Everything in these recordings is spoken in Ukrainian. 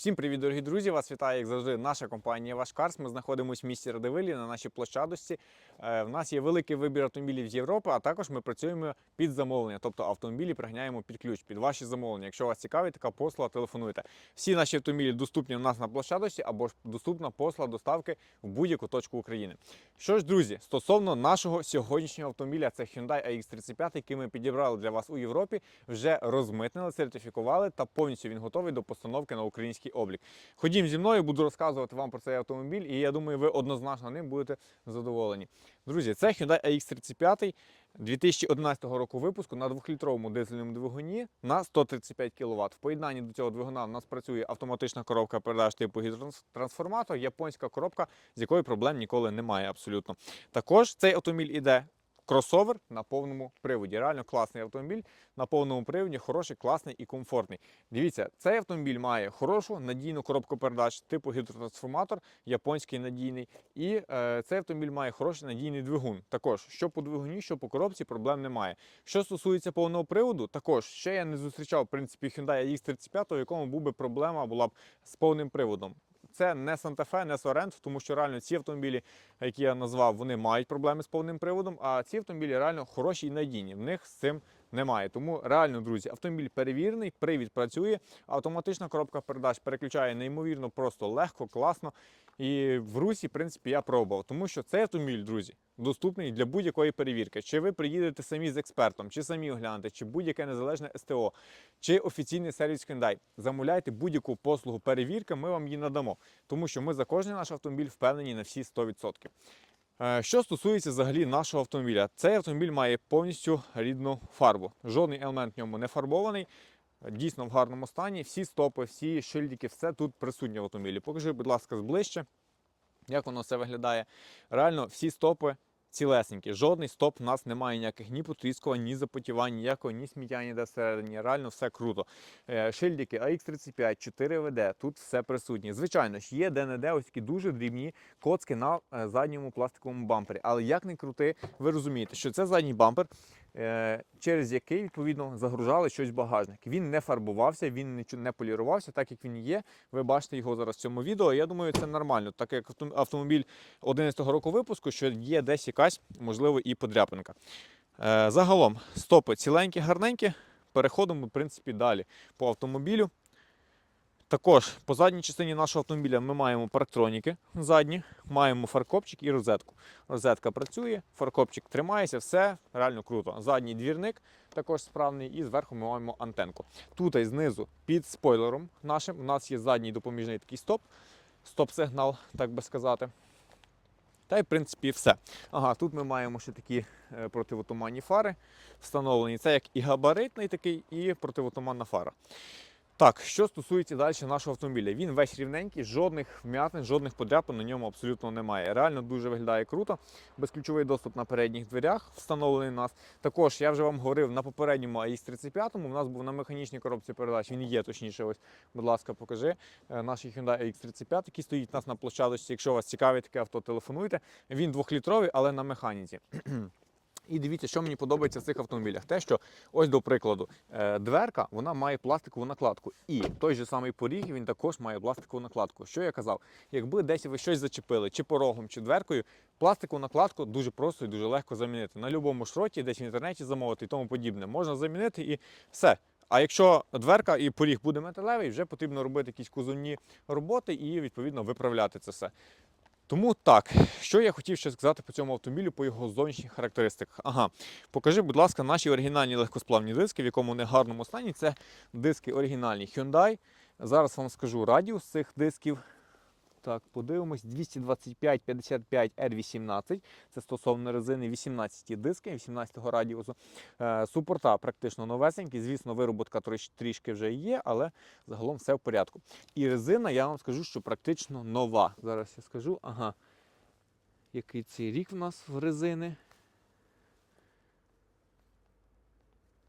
Всім привіт, дорогі друзі! Вас вітає, як завжди, наша компанія Ваш Карс. Ми знаходимося в місті Радивилі на нашій площадості. Е, В нас є великий вибір автомобілів з Європи, а також ми працюємо під замовлення, тобто автомобілі приганяємо під ключ, під ваші замовлення. Якщо вас цікавить така послуга, телефонуйте. Всі наші автомобілі доступні у нас на площадості або ж доступна послуга доставки в будь-яку точку України. Що ж, друзі, стосовно нашого сьогоднішнього автомобіля, це Hyundai AX35, який ми підібрали для вас у Європі, вже розмитнили, сертифікували та повністю він готовий до постановки на український облік. Ходім зі мною, буду розказувати вам про цей автомобіль, і я думаю, ви однозначно ним будете задоволені. Друзі, це Hyundai AX35 2011 року випуску на 2-літровому дизельному двигуні на 135 кВт. В поєднанні до цього двигуна у нас працює автоматична коробка передач типу гідротрансформатор, японська коробка, з якою проблем ніколи немає абсолютно. Також цей автомобіль іде кросовер на повному приводі. Реально класний автомобіль на повному приводі, хороший, класний і комфортний. Дивіться, цей автомобіль має хорошу надійну коробку передач типу гідротрансформатор, японський надійний. І е, цей автомобіль має хороший надійний двигун. Також що по двигуні, що по коробці, проблем немає. Що стосується повного приводу, також ще я не зустрічав в принципі Hyundai X35, у якому був би проблема була б з повним приводом. Це не Санта-Фе, не Сорент, тому що реально ці автомобілі, які я назвав, вони мають проблеми з повним приводом, а ці автомобілі реально хороші і надійні. В них з цим немає. Тому реально, друзі, автомобіль перевірений, привід працює, автоматична коробка передач переключає неймовірно просто легко, класно. І в Русі, в принципі, я пробував, тому що цей автомобіль, друзі, доступний для будь-якої перевірки. Чи ви приїдете самі з експертом, чи самі оглянете, чи будь-яке незалежне СТО, чи офіційний сервіс Hyundai. Замовляйте будь-яку послугу перевірки, ми вам її надамо, тому що ми за кожен наш автомобіль впевнені на всі 100%. Е, Що стосується взагалі нашого автомобіля, цей автомобіль має повністю рідну фарбу. Жодний елемент в ньому не фарбований, дійсно в гарному стані. Всі стопи, всі шильдики, все тут присутнє в автомобілі. Покажи, будь ласка, зближче, як воно все виглядає. Реально, всі стопи цілесенькі. Жодний стоп у нас немає ніяких ні потріскувань, ні запотівань, ніякого, ні сміття ніде всередині. Реально все круто. Е, Шильдики AX35, 4 wd тут все присутнє. Звичайно ж, є де-не-де ось такі дуже дрібні коцки на е, задньому пластиковому бампері. Але як не крути, ви розумієте, що це задній бампер, через який відповідно загружали щось в багажник. Він не фарбувався, він не полірувався, так як він є. Ви бачите його зараз в цьому відео. Я думаю, це нормально, так як автомобіль 11-го року випуску, що є десь якась, можливо, і подряпинка. Е, Загалом, стопи ціленькі, гарненькі. Переходимо, в принципі, далі по автомобілю. Також по задній частині нашого автомобіля ми маємо парктроніки задні, маємо фаркопчик і розетку. Розетка працює, фаркопчик тримається, все реально круто. Задній двірник також справний, і зверху ми маємо антенку. Тут і знизу під спойлером нашим у нас є задній допоміжний такий стоп, стоп-сигнал, так би сказати. Та й в принципі все. Ага, тут ми маємо ще такі е, противотуманні фари встановлені. Це як і габаритний такий, і противотуманна фара. Так, що стосується далі нашого автомобіля, він весь рівненький, жодних вм'ятин, жодних подряпин на ньому абсолютно немає. Реально дуже виглядає круто. Безключовий доступ на передніх дверях встановлений у нас. Також я вже вам говорив на попередньому AX35, у нас був на механічній коробці передач. Він є точніше. Ось, будь ласка, покажи. Е, Наш Hyundai AX35, який стоїть у нас на площадочці. Якщо вас цікавить таке авто, телефонуйте. Він двохлітровий, але на механіці. І дивіться, що мені подобається в цих автомобілях. Те, що ось до прикладу, е, дверка вона має пластикову накладку. І той же самий поріг він також має пластикову накладку. Що я казав? Якби десь ви щось зачепили, чи порогом, чи дверкою, пластикову накладку дуже просто і дуже легко замінити. На будь-якому шроті, десь в інтернеті замовити і тому подібне. Можна замінити і все. А якщо дверка і поріг буде металевий, вже потрібно робити якісь кузовні роботи і відповідно виправляти це все. Тому так, що я хотів ще сказати по цьому автомобілю, по його зовнішніх характеристиках. Ага, покажи, будь ласка, наші оригінальні легкосплавні диски, в якому не гарному стані. Це диски оригінальні Hyundai. Зараз вам скажу радіус цих дисків. Так, подивимось, 225-55 R18. Це стосовно резини 18 диски, 18 радіусу. Е, супорта практично новесенькі. Звісно, вироботка трішки вже є, але загалом все в порядку. І резина, я вам скажу, що практично нова. Зараз я скажу, ага. Який цей рік в нас в резини?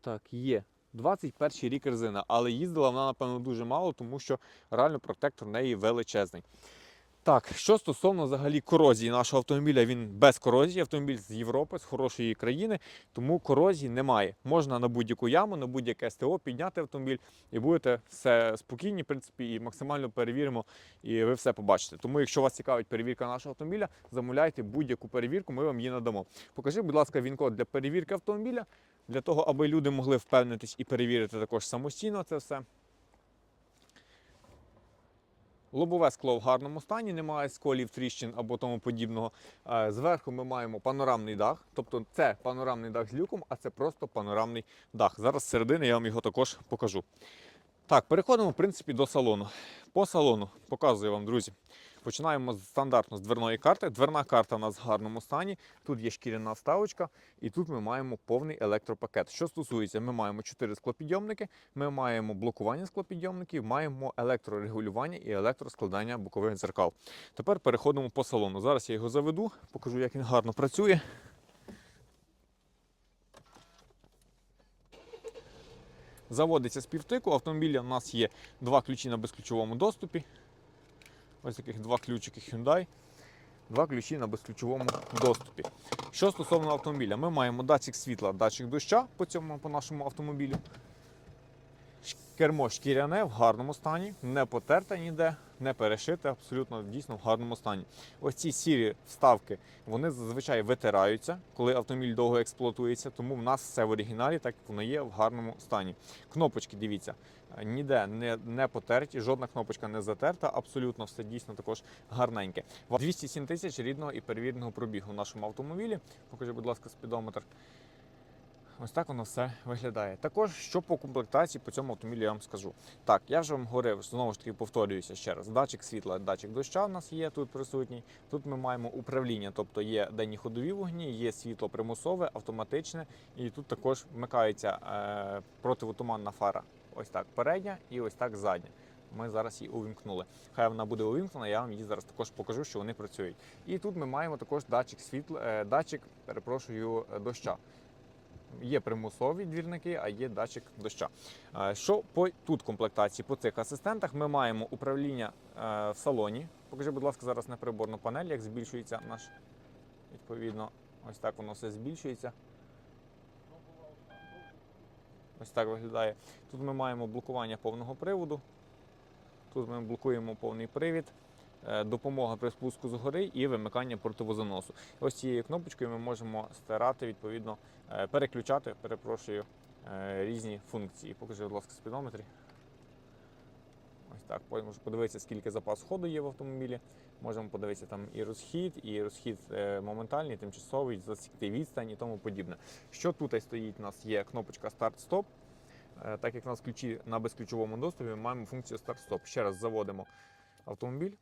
Так, є. 21 рік резина, але їздила вона, напевно, дуже мало, тому що реально протектор в неї величезний. Так, що стосовно взагалі корозії нашого автомобіля, він без корозії, автомобіль з Європи, з хорошої країни, тому корозії немає. Можна на будь-яку яму, на будь-яке СТО підняти автомобіль і будете все спокійні, в принципі, і максимально перевіримо, і ви все побачите. Тому, якщо вас цікавить перевірка нашого автомобіля, замовляйте будь-яку перевірку, ми вам її надамо. Покажи, будь ласка, він-код для перевірки автомобіля, для того, аби люди могли впевнитись і перевірити також самостійно це все. Лобове скло в гарному стані, немає сколів, тріщин або тому подібного. Е, Зверху ми маємо панорамний дах, тобто це панорамний дах з люком, а це просто панорамний дах. Зараз з середини я вам його також покажу. Так, переходимо в принципі до салону. По салону показую вам, друзі. Починаємо з- стандартно з дверної карти. Дверна карта у нас в гарному стані. Тут є шкіряна вставочка, і тут ми маємо повний електропакет. Що стосується, ми маємо 4 склопідйомники, ми маємо блокування склопідйомників, маємо електрорегулювання і електроскладання бокових дзеркал. Тепер переходимо по салону. Зараз я його заведу, покажу, як він гарно працює. Заводиться з півтику. Автомобіля у нас є два ключі на безключовому доступі. Ось таких два ключики Hyundai. Два ключі на безключовому доступі. Що стосовно автомобіля, ми маємо датчик світла, датчик доща по цьому по нашому автомобілю. Кермо шкіряне в гарному стані, не потерте ніде, не перешите, абсолютно дійсно в гарному стані. Ось ці сірі вставки, вони зазвичай витираються, коли автомобіль довго експлуатується, тому в нас все в оригіналі, так воно є в гарному стані. Кнопочки, дивіться, ніде не, не потерті, жодна кнопочка не затерта, абсолютно все дійсно також гарненьке. 207 тисяч рідного і перевіреного пробігу в нашому автомобілі. Покажи, будь ласка, спідометр. Ось так воно все виглядає. Також що по комплектації по цьому автомобілю я вам скажу. Так, я вже вам говорив, знову ж таки повторююся ще раз. Датчик світла, датчик доща в нас є тут присутній. Тут ми маємо управління, тобто є денні ходові вогні, є світло примусове, автоматичне, і тут також вмикається е, противотуманна фара. Ось так передня і ось так задня. Ми зараз її увімкнули. Хай вона буде увімкнена, я вам її зараз також покажу, що вони працюють. І тут ми маємо також датчик світла, е, датчик, перепрошую, доща. Є примусові двірники, а є датчик доща. Е, Що по тут комплектації по цих асистентах ми маємо управління е, в салоні. Покажи, будь ласка, зараз на приборну панель, як збільшується наш відповідно. Ось так воно все збільшується. Ось так виглядає. Тут ми маємо блокування повного приводу. Тут ми блокуємо повний привід, допомога при спуску згори і вимикання противозаносу. Ось цією кнопочкою ми можемо стирати, відповідно, е, переключати, перепрошую, е, різні функції. Покажи, будь ласка, спідометрі. Ось так, можемо подивитися, скільки запас ходу є в автомобілі. Можемо подивитися там і розхід, і розхід е, моментальний, тимчасовий, засікти відстань і тому подібне. Що тут стоїть? У нас є кнопочка старт-стоп. Е, Так як у нас ключі на безключовому доступі, ми маємо функцію старт-стоп. Ще раз заводимо автомобіль.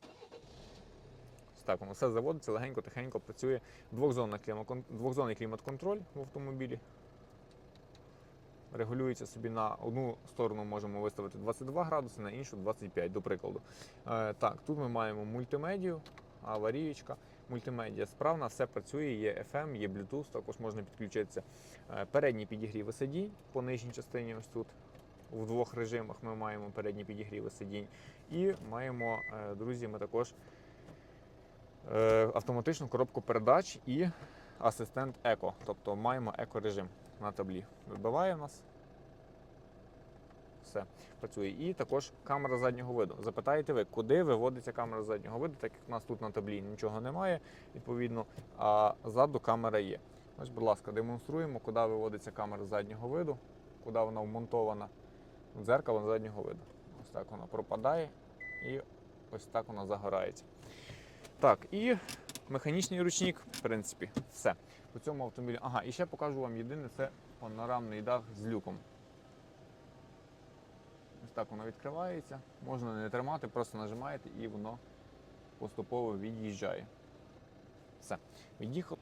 Так, воно все заводиться, легенько, тихенько працює. Двохзонний клімат-контроль в автомобілі. Регулюється собі на одну сторону можемо виставити 22 градуси, на іншу 25, до прикладу. Е, так, тут ми маємо мультимедію, аварієчка. Мультимедіа справна, все працює, є FM, є Bluetooth, також можна підключитися. Е, передні підігріви сидінь по нижній частині, ось тут. В двох режимах ми маємо передні підігріви сидінь. І маємо, е, друзі, ми також автоматичну коробку передач і асистент еко. Тобто маємо еко-режим на таблі. Вибиває в нас. Все працює. І також камера заднього виду. Запитаєте ви, куди виводиться камера заднього виду, так як у нас тут на таблі нічого немає, відповідно, а ззаду камера є. Ось, будь ласка, демонструємо, куди виводиться камера заднього виду, куди вона вмонтована в дзеркало заднього виду. Ось так вона пропадає і ось так вона загорається. Так, і механічний ручник, в принципі, все. По цьому автомобілі. Ага, і ще покажу вам єдине, це панорамний дах з люком. Ось так воно відкривається. Можна не тримати, просто нажимаєте і воно поступово від'їжджає. Все, від'їхав.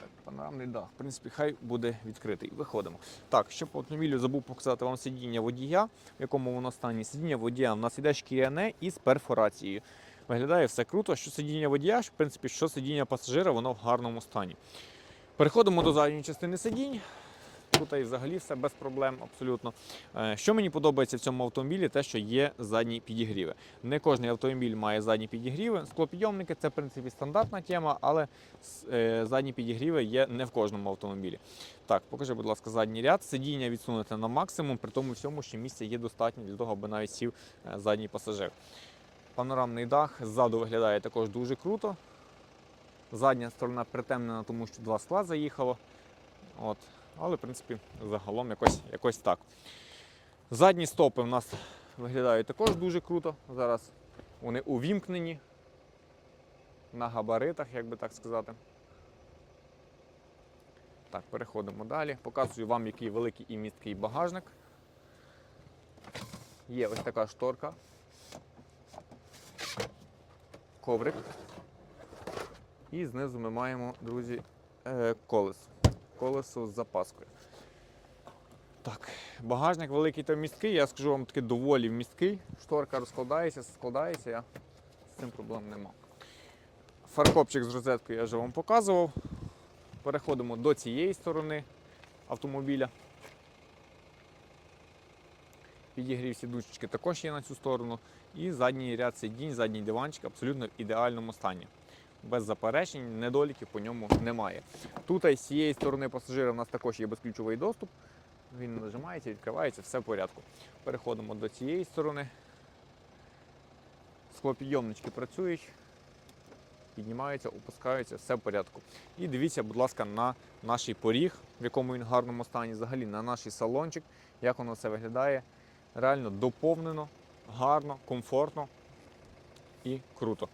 Так, панорамний дах. В принципі, хай буде відкритий. Виходимо. Так, ще по автомобілю забув показати вам сидіння водія, в якому воно стані. Сидіння водія у нас іде шкіряне із перфорацією. Виглядає все круто. Що сидіння водія, в принципі, що сидіння пасажира, воно в гарному стані. Переходимо до задньої частини сидінь. тут і взагалі все без проблем абсолютно. Е, Що мені подобається в цьому автомобілі, те, що є задні підігріви. Не кожен автомобіль має задні підігріви. Склопідйомники це в принципі стандартна тема, але е, задні підігріви є не в кожному автомобілі. Так, покажи, будь ласка, задній ряд. Сидіння відсунути на максимум, при тому всьому, що місця є достатньо для того, аби навіть сів е, задній пасажир. Панорамний дах ззаду виглядає також дуже круто. Задня сторона притемнена, тому що два скла заїхало. От. Але, в принципі, загалом якось, якось так. Задні стопи в нас виглядають також дуже круто. Зараз вони увімкнені на габаритах, як би так сказати. Так, переходимо далі. Показую вам, який великий і місткий багажник. Є ось така шторка. Коврик. І знизу ми маємо, друзі, е, колесо. Колесо з запаскою. Так, багажник великий та місткий, я скажу вам таки доволі вмісткий. Шторка розкладається, складається, я з цим проблем нема. Фаркопчик з розеткою я вже вам показував. Переходимо до цієї сторони автомобіля. Підігрів сідушечки також є на цю сторону. І задній ряд сидінь, задній диванчик абсолютно в ідеальному стані. Без заперечень, недоліків по ньому немає. Тут з цієї сторони пасажира в нас також є безключовий доступ. Він нажимається, відкривається, все в порядку. Переходимо до цієї сторони. Склопідйомнички працюють, піднімаються, опускаються, все в порядку. І дивіться, будь ласка, на наш поріг, в якому він в гарному стані, взагалі на наш салончик, як воно все виглядає. Реально доповнено, гарно, комфортно і круто.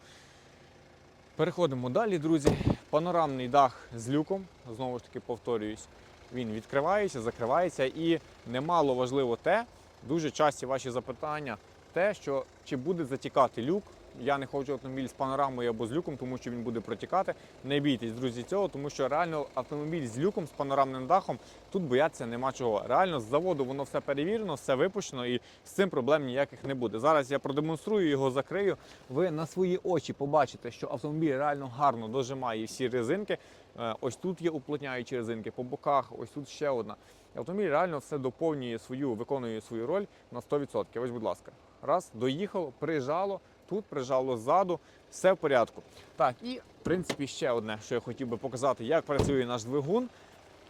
Переходимо далі, друзі. Панорамний дах з люком. Знову ж таки повторююсь, він відкривається, закривається і немало важливо те, дуже часті ваші запитання, те, що чи буде затікати люк. Я не хочу автомобіль з панорамою або з люком, тому що він буде протікати. Не бійтесь, друзі, цього, тому що реально автомобіль з люком, з панорамним дахом, тут боятися нема чого. Реально з заводу воно все перевірено, все випущено і з цим проблем ніяких не буде. Зараз я продемонструю його, закрию. Ви на свої очі побачите, що автомобіль реально гарно дожимає всі резинки. Е, Ось тут є уплотняючі резинки по боках, ось тут ще одна. Автомобіль реально все доповнює свою, виконує свою роль на 100%. Ось, будь ласка, раз, доїхало, прижало, тут прижало ззаду, все в порядку. Так, і в принципі ще одне, що я хотів би показати, як працює наш двигун,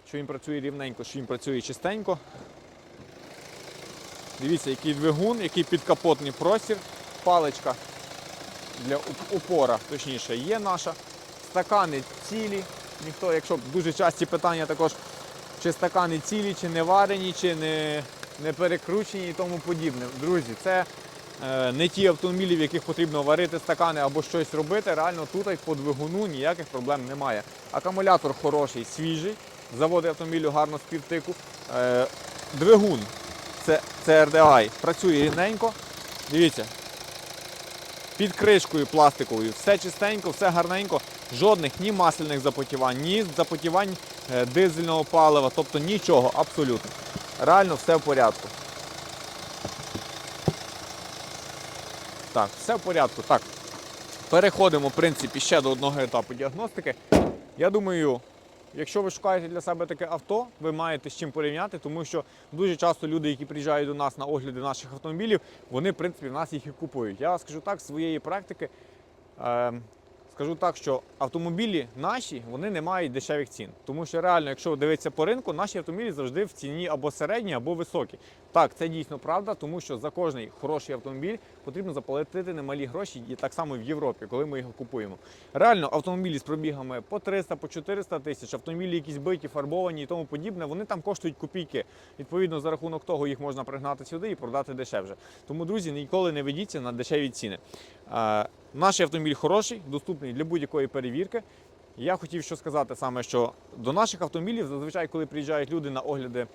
що він працює рівненько, що він працює чистенько. Дивіться, який двигун, який підкапотний простір, паличка для упора, точніше, є наша. Стакани цілі. Ніхто, якщо дуже часті питання також, чи стакани цілі, чи не варені, чи не, не перекручені і тому подібне. Друзі, це не ті автомобілі, в яких потрібно варити стакани або щось робити. Реально тут по двигуну ніяких проблем немає. Акумулятор хороший, свіжий, заводи автомобілю гарно з півтику. Е, двигун це, це працює рівненько. Дивіться, під кришкою пластиковою, все чистенько, все гарненько, жодних ні масляних запотівань, ні запотівань е, дизельного палива, тобто нічого абсолютно. Реально все в порядку. Так, все в порядку. Так. Переходимо, в принципі, ще до одного етапу діагностики. Я думаю, якщо ви шукаєте для себе таке авто, ви маєте з чим порівняти, тому що дуже часто люди, які приїжджають до нас на огляди наших автомобілів, вони, в принципі, в нас їх і купують. Я скажу так, з своєї практики. Е, Скажу так, що автомобілі наші вони не мають дешевих цін. Тому що реально, якщо дивитися по ринку, наші автомобілі завжди в ціні або середні, або високі. Так, це дійсно правда, тому що за кожний хороший автомобіль потрібно заплатити немалі гроші, і так само в Європі, коли ми його купуємо. Реально, автомобілі з пробігами по 300, по 400 тисяч, автомобілі, якісь биті, фарбовані і тому подібне, вони там коштують копійки. Відповідно, за рахунок того їх можна пригнати сюди і продати дешевше. Тому, друзі, ніколи не ведіться на дешеві ціни. Наш автомобіль хороший, доступний для будь-якої перевірки. Я хотів що сказати саме, що до наших автомобілів зазвичай, коли приїжджають люди на огляди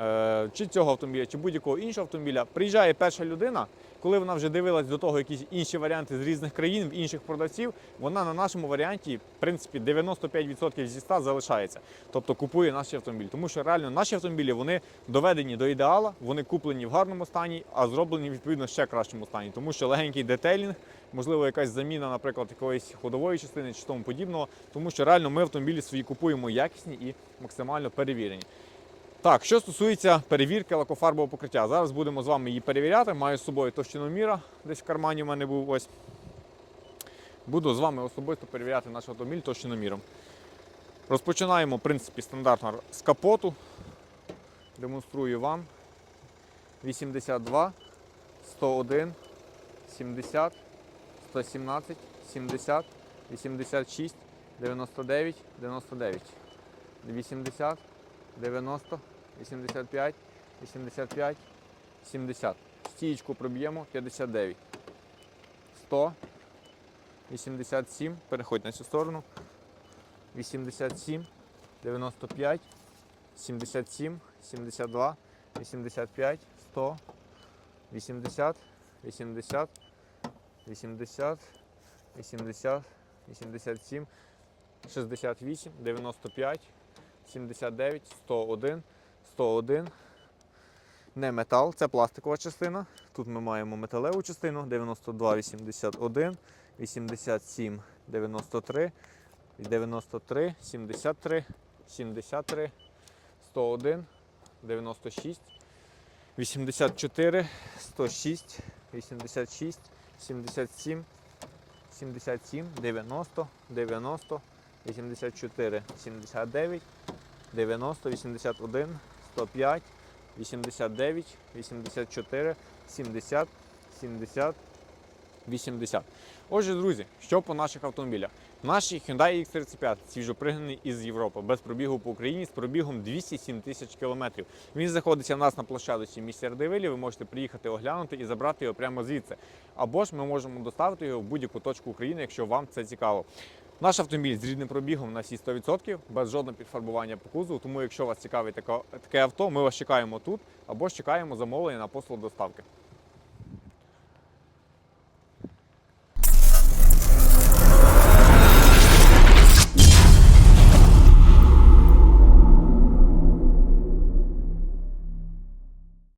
е, чи цього автомобіля, чи будь-якого іншого автомобіля, приїжджає перша людина, коли вона вже дивилась до того якісь інші варіанти з різних країн, в інших продавців, вона на нашому варіанті, в принципі, 95% зі 100 залишається. Тобто купує наш автомобіль. Тому що реально наші автомобілі вони доведені до ідеала, вони куплені в гарному стані, а зроблені відповідно ще кращому стані. Тому що легенький детейлінг, можливо, якась заміна, наприклад, якоїсь ходової частини чи тому подібного. Тому що реально ми автомобілі свої купуємо якісні і максимально перевірені. Так, що стосується перевірки лакофарбового покриття, зараз будемо з вами її перевіряти. Маю з собою товщиноміра, десь в кармані в мене був ось. Буду з вами особисто перевіряти наш автомобіль товщиноміром. Розпочинаємо, в принципі, стандартно з капоту. Демонструю вам. 82, 101, 70, 117, 70, 86, 99, 99, 80, 90, 85, 85, 70. Стієчку проб'ємо 59. 100, 87, переходь на цю сторону. 87, 95, 77, 72, 85, 100, 80, 80, 80, 80, 87, 68, 95, 79, 101, 101. Не метал, це пластикова частина. Тут ми маємо металеву частину 92, 81, 87, 93, 93, 73, 73, 101, 96, 84, 106, 86, 77, 77, 90, 90, 84, 79, 90, 81, 105, 89, 84, 70, 70, 80. Отже, друзі, що по наших автомобілях? Наш Hyundai X35 свіжопригнаний із Європи, без пробігу по Україні з пробігом 207 тисяч кілометрів. Він знаходиться в нас на площадочці в місті Радивилі. Ви можете приїхати оглянути і забрати його прямо звідси. Або ж ми можемо доставити його в будь-яку точку України, якщо вам це цікаво. Наш автомобіль з рідним пробігом на всі 100%, без жодного підфарбування по кузову. Тому, якщо вас цікавить таке авто, ми вас чекаємо тут або ж чекаємо замовлення на послуг доставки.